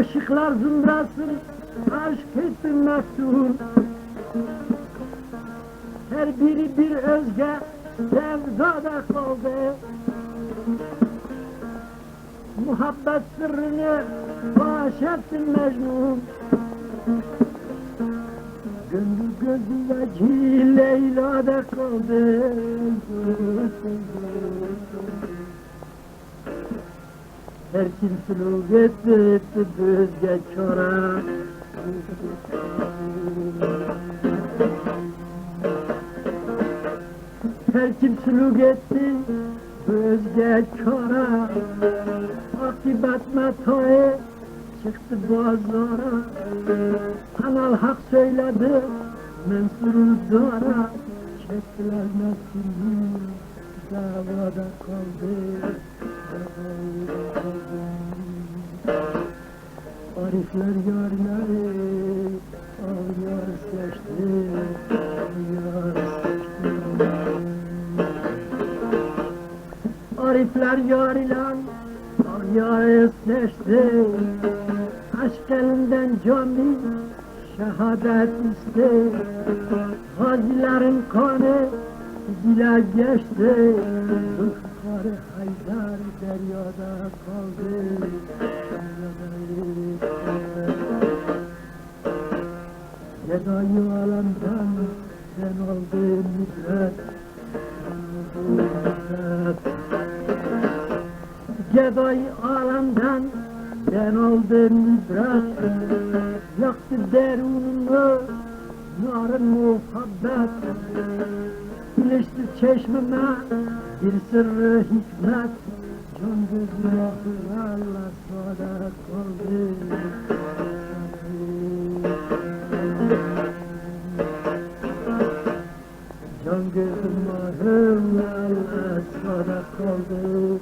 Aşıklar zümrası aşk etti meftun Her biri bir özge sevdada kaldı. Muhabbet sırrını faş etti Mecnun. Gönlü gözü vecihi Leyla'da kaldı Her kim suluk etti etti düzge çora. Her kim suluk etti düzge çora. Akibet metoyu çıktı boğazlara. Kanal hak söyledi mensurul duvara Çektiler mesulü davada kaldı. Arifler yarları ağlar seçti. Ağlar seçti. Arifler yar ilan Ağlar seçti. Aşk elinden cami şehadet iste Gazilerin kanı dile geçti. Zulfikarı Haydar deryada kaldı. Gedayı alemden sen aldın müddet. Gedayı alemden sen aldın müddet. Yaktı derununu narın muhabbet İlişti çeşmeme bir sırrı hikmet Can gözü ahırlarla sadat kaldı Can gözüm ahırlarla sadat kaldı